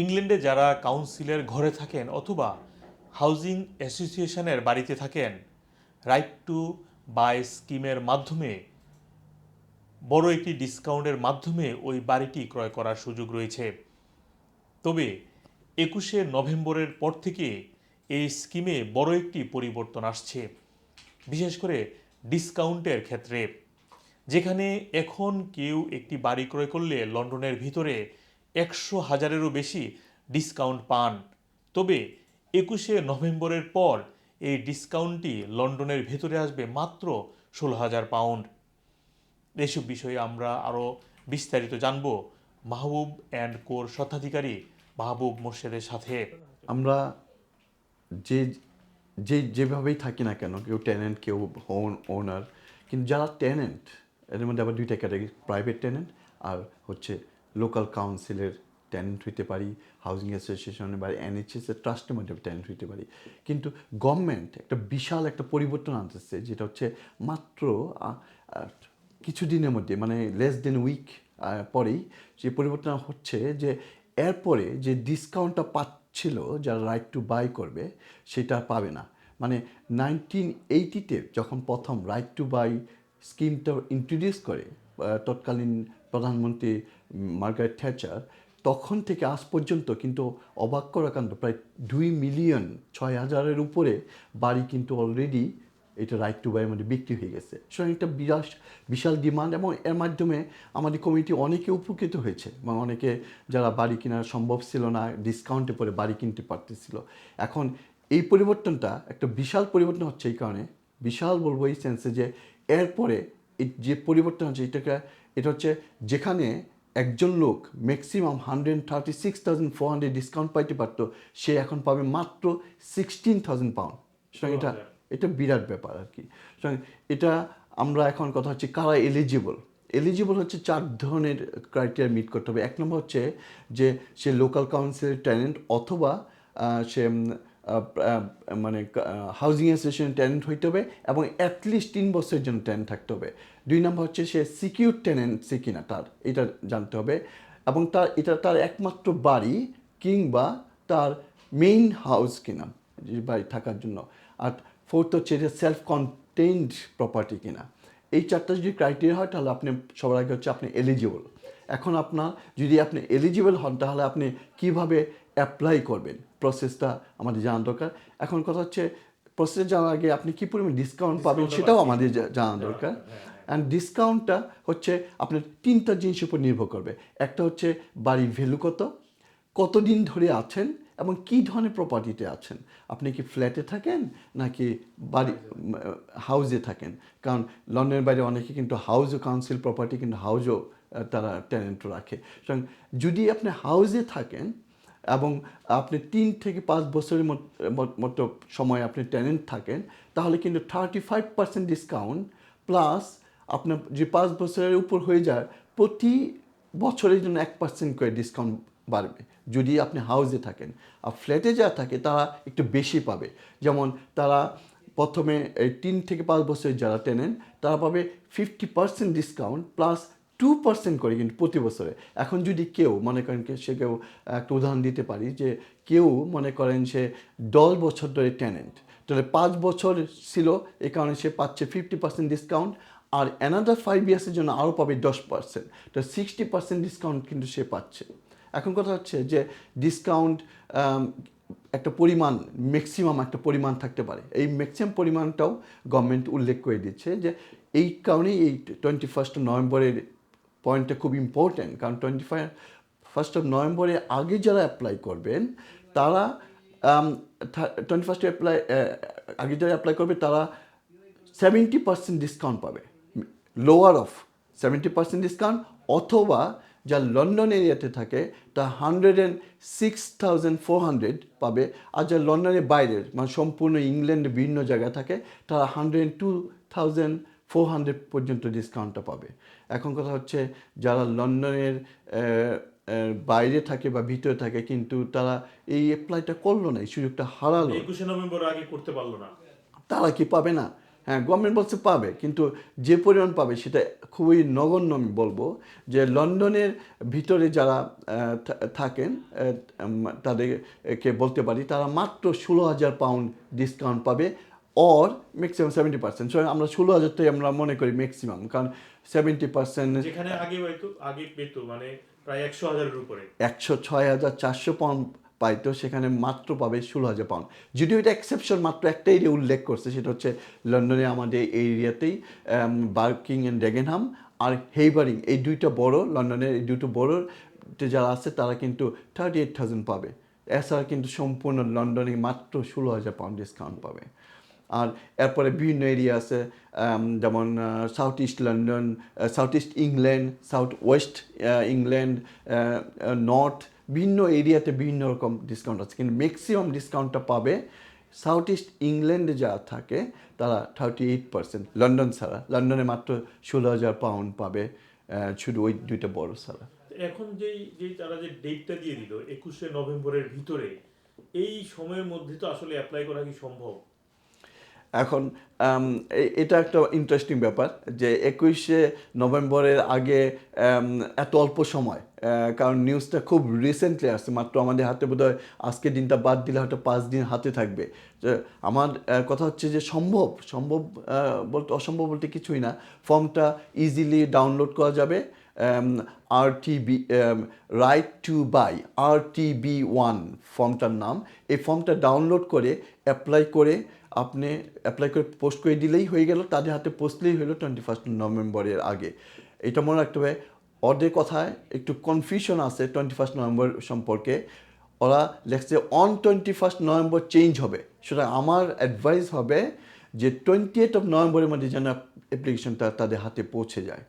ইংল্যান্ডে যারা কাউন্সিলের ঘরে থাকেন অথবা হাউজিং অ্যাসোসিয়েশনের বাড়িতে থাকেন রাইট টু বাই স্কিমের মাধ্যমে, বড় একটি ডিসকাউন্টের মাধ্যমে ওই বাড়িটি ক্রয় করার সুযোগ রয়েছে। তবে একুশে নভেম্বরের পর থেকে এই স্কিমে বড় একটি পরিবর্তন আসছে, বিশেষ করে ডিসকাউন্টের ক্ষেত্রে। যেখানে এখন কেউ একটি বাড়ি ক্রয় করলে লন্ডনের ভিতরে একশো হাজারেরও বেশি ডিসকাউন্ট পান। তবে একুশে নভেম্বরের পর এই ডিসকাউন্টটি লন্ডনের ভেতরে আসবে মাত্র ষোলো হাজার পাউন্ড। এসব বিষয়ে আমরা আরও বিস্তারিত জানব মাহবুব অ্যান্ড কোর স্বত্বাধিকারী মাহবুব মোর্শেদের সাথে। আমরা যে যে, যেভাবেই থাকি না কেন, কেউ টেনেন্ট কেউ হোন ওনার কিন্তু যারা টেনেন্ট এর মধ্যে আবার দুইটা ক্যাটাগরি প্রাইভেট টেনেন্ট আর হচ্ছে লোকাল কাউন্সিলের ট্যালেন্ট হইতে পারি হাউজিং অ্যাসোসিয়েশনে বা এনএইচএস এর ট্রাস্টের মধ্যে ট্যালেন্ট হইতে পারি। কিন্তু গভর্নমেন্ট একটা বিশাল একটা পরিবর্তন আনতেছে যেটা হচ্ছে মাত্র আহ, কিছুদিনের মধ্যে মানে লেস দেন উইক পরেই যে পরিবর্তন হচ্ছে যে এরপরে যে ডিসকাউন্টটা পাচ্ছিল যারা রাইট টু বাই করবে সেটা পাবে না। মানে নাইনটিন এইটিতে যখন প্রথম রাইট টু বাই স্কিমটা ইন্ট্রোডিউস করে তৎকালীন প্রধানমন্ত্রী মার্গারেট থ্যাচার, তখন থেকে আজ পর্যন্ত কিন্তু অবাক করা কাণ্ড, প্রায় দুই মিলিয়ন ছয় হাজারের উপরে বাড়ি কিন্তু অলরেডি এটা রাইট টু বাইয়ের মধ্যে বিক্রি হয়ে গেছে। সুতরাং একটা বিরাট বিশাল ডিমান্ড এবং এর মাধ্যমে আমাদের কমিটি অনেকে উপকৃত হয়েছে এবং অনেকে যারা বাড়ি কেনা সম্ভব ছিল না ডিসকাউন্টে পরে বাড়ি কিনতে পারতেছিল। এখন এই পরিবর্তনটা একটা বিশাল পরিবর্তন হচ্ছে এই কারণে। বিশাল বলব এই সেন্সে যে এরপরে যে পরিবর্তন হচ্ছে, এটাকে, এটা হচ্ছে যেখানে একজন লোক maximum hundred thirty six thousand four hundred discount পাইতে পারতো, সে এখন পাবে মাত্র সিক্সটিন থাউজেন্ড পাউন্ড সুতরাং এটা এটা বিরাট ব্যাপার আর কি। সুতরাং এটা আমরা এখন কথা হচ্ছে কারা এলিজিবল এলিজিবল হচ্ছে চার ধরনের ক্রাইটেরিয়া মিট করতে হবে। এক নম্বর হচ্ছে যে সে লোকাল কাউন্সিলের ট্যালেন্ট অথবা সে মানে হাউজিং অ্যাসোসিয়েশন ট্যালেন্ট হইতে হবে এবং অ্যাটলিস্ট তিন বছরের জন্য ট্যালেন্ট থাকতে হবে। দুই নম্বর হচ্ছে সে সিকিউর টেনেন্সি কিনা তার, এটা জানতে হবে। এবং তার, এটা তার একমাত্র বাড়ি কিংবা তার মেইন হাউস কিনা বাড়ি থাকার জন্য। আর ফোর্থ হচ্ছে এটা সেলফ কন্টেন্ট প্রপার্টি কিনা। এই চারটা যদি ক্রাইটেরিয়া হয়, তাহলে আপনি, সবার আগে হচ্ছে আপনি এলিজিবল এখন আপনার, যদি আপনি এলিজিবল হন, তাহলে আপনি কীভাবে অ্যাপ্লাই করবেন। প্রসেসটা আমাদের জানা দরকার। এখন কথা হচ্ছে প্রসেস জানার আগে আপনি কী পরিমাণ ডিসকাউন্ট পাবেন সেটাও আমাদের জানা দরকার। অ্যান্ড ডিসকাউন্টটা হচ্ছে আপনার তিনটা জিনিসের উপর নির্ভর করবে। একটা হচ্ছে বাড়ির ভ্যালু কত কতদিন ধরে আছেন এবং কী ধরনের প্রপার্টিতে আছেন। আপনি কি ফ্ল্যাটে থাকেন নাকি বাড়ি হাউজে থাকেন? কারণ লন্ডনের বাইরে অনেকে কিন্তু হাউসও কাউন্সিল প্রপার্টি কিন্তু হাউসও তারা টেনেন্ট রাখে। সুতরাং যদি আপনি হাউজে থাকেন এবং আপনি তিন থেকে পাঁচ বছরের মত- সময় আপনি টেনেন্ট থাকেন, তাহলে কিন্তু thirty five percent discount plus আপনার যে পাঁচ বছরের উপর হয়ে যায়, প্রতি বছরের জন্য এক পার্সেন্ট করে ডিসকাউন্ট বাড়বে। যদি আপনি হাউসে থাকেন, আর ফ্ল্যাটে যা থাকে, তারা একটু বেশি পাবে। যেমন তারা প্রথমে এই তিন থেকে পাঁচ বছরের যারা টেনেন তারা পাবে fifty percent discount plus two percent করে কিন্তু প্রতি বছরে। এখন যদি কেউ, মনে করেন সে কেউ, একটা উদাহরণ দিতে পারি যে, কেউ মনে করেন সে দশ বছর ধরে টেনেন্ট তাহলে পাঁচ বছর ছিল এই কারণে সে পাচ্ছে ফিফটি পার্সেন্ট ডিসকাউন্ট আর অ্যানাদার ফাইভ ইয়ার্সের জন্য আরও পাবে দশ পার্সেন্ট তো সিক্সটি পার্সেন্ট ডিসকাউন্ট কিন্তু সে পাচ্ছে। এখন কথা হচ্ছে যে ডিসকাউন্ট একটা পরিমাণ ম্যাক্সিমাম একটা পরিমাণ থাকতে পারে। এই ম্যাক্সিমাম পরিমাণটাও গভর্নমেন্ট উল্লেখ করে দিচ্ছে যে, এই কারণেই এই টোয়েন্টি ফার্স্ট নভেম্বরের পয়েন্টটা খুব ইম্পর্ট্যান্ট কারণ টোয়েন্টি ফাইভ ফার্স্ট অফ নভেম্বরের আগে যারা অ্যাপ্লাই করবেন, তারা টোয়েন্টি ফার্স্ট অ্যাপ্লাই আগে যারা অ্যাপ্লাই করবে, তারা সেভেন্টি পার্সেন্ট ডিসকাউন্ট পাবে। Lower of seventy percent discount অথবা যা লন্ডন এরিয়াতে থাকে, তা hundred and six thousand four hundred পাবে, আর যা লন্ডনের বাইরের মানে সম্পূর্ণ ইংল্যান্ডের বিভিন্ন জায়গায় থাকে, তারা hundred and two thousand four hundred পর্যন্ত ডিসকাউন্টটা পাবে। এখন কথা হচ্ছে যারা লন্ডনের বাইরে থাকে বা ভিতরে থাকে কিন্তু তারা এই অ্যাপ্লাইটা করল না এই সুযোগটা হারালো। একুশে নভেম্বর আগে করতে পারল না। তারা কি পাবে না? হ্যাঁ গভর্নমেন্ট বলছে পাবে কিন্তু যে পরিমাণ পাবে সেটা খুবই নগণ্য আমি বলব যে লন্ডনের ভিতরে যারা থাকেন তাদেরকে বলতে পারি তারা মাত্র ষোলো হাজার পাউন্ড ডিসকাউন্ট পাবে। অর ম্যাক্সিমাম সেভেন্টি পার্সেন্ট আমরা ষোলো হাজারটাই আমরা মনে করি ম্যাক্সিমাম কারণ সেভেন্টি পার্সেন্ট যেখানে আগে হয়তো আগে পেতো মানে প্রায় একশো হাজারের উপরে। একশো ছয় হাজার চারশো পাউন্ড পাইতো সেখানে মাত্র পাবে ষোলো হাজার পাউন্ড। যদিও এটা এক্সেপশন মাত্র একটা এরিয়া উল্লেখ করছে সেটা হচ্ছে লন্ডনে আমাদের এই এরিয়াতেই বার্কিং অ্যান্ড ডেগেনহাম আর হেইবারিং এই দুইটা বড় লন্ডনের এই দুটো বড় যারা আছে তারা কিন্তু থার্টি এইট থাউজেন্ড পাবে। এছাড়া কিন্তু সম্পূর্ণ লন্ডনে মাত্র ষোলো হাজার পাউন্ড ডিসকাউন্ট পাবে। আর এরপরে বিভিন্ন এরিয়া আছে যেমন south east London south east England south west England north বিভিন্ন এরিয়াতে বিভিন্ন রকম ডিসকাউন্ট আছে। কিন্তু ম্যাক্সিমাম ডিসকাউন্টটা পাবে সাউথ ইস্ট ইংল্যান্ডে যা থাকে, তারা থার্টি এইট পার্সেন্ট লন্ডন ছাড়া। লন্ডনে মাত্র ষোলো হাজার পাউন্ড পাবে শুধু ওই দুইটা বড় ছাড়া। এখন যেই যেই তারা যে ডেটটা দিয়ে দিল, একুশে নভেম্বরের ভিতরে, এই সময়ের মধ্যে তো আসলে অ্যাপ্লাই করা কি সম্ভব? এখন এটা একটা ইন্টারেস্টিং ব্যাপার যে একুশে নভেম্বরের আগে এত অল্প সময় কারণ নিউজটা খুব রিসেন্টলি আসছে, মাত্র আমাদের হাতে বোধহয় আজকে দিনটা বাদ দিলে হয়তো পাঁচ দিন হাতে থাকবে। আমার কথা হচ্ছে যে সম্ভব সম্ভব বলতে অসম্ভব বলতে কিছুই না। ফর্মটা ইজিলি ডাউনলোড করা যাবে R TB right to buy R TB one ফর্মটার নাম। এই ফর্মটা ডাউনলোড করে অ্যাপ্লাই করে আপনি অ্যাপ্লাই করে পোস্ট করে দিলেই হয়ে গেল, তাদের হাতে পৌঁছলেই হলো টোয়েন্টি ফার্স্ট নভেম্বরের আগে। এটা মনে রাখতে হবে, ওদের কথায় একটু কনফিউশন আছে টোয়েন্টি ফার্স্ট নভেম্বর সম্পর্কে। ওরা লেখছে on twenty first November change হবে। সুতরাং আমার অ্যাডভাইস হবে যে টোয়েন্টি এইট অফ নভেম্বরের মধ্যে যেন অ্যাপ্লিকেশনটা তাদের হাতে পৌঁছে যায়।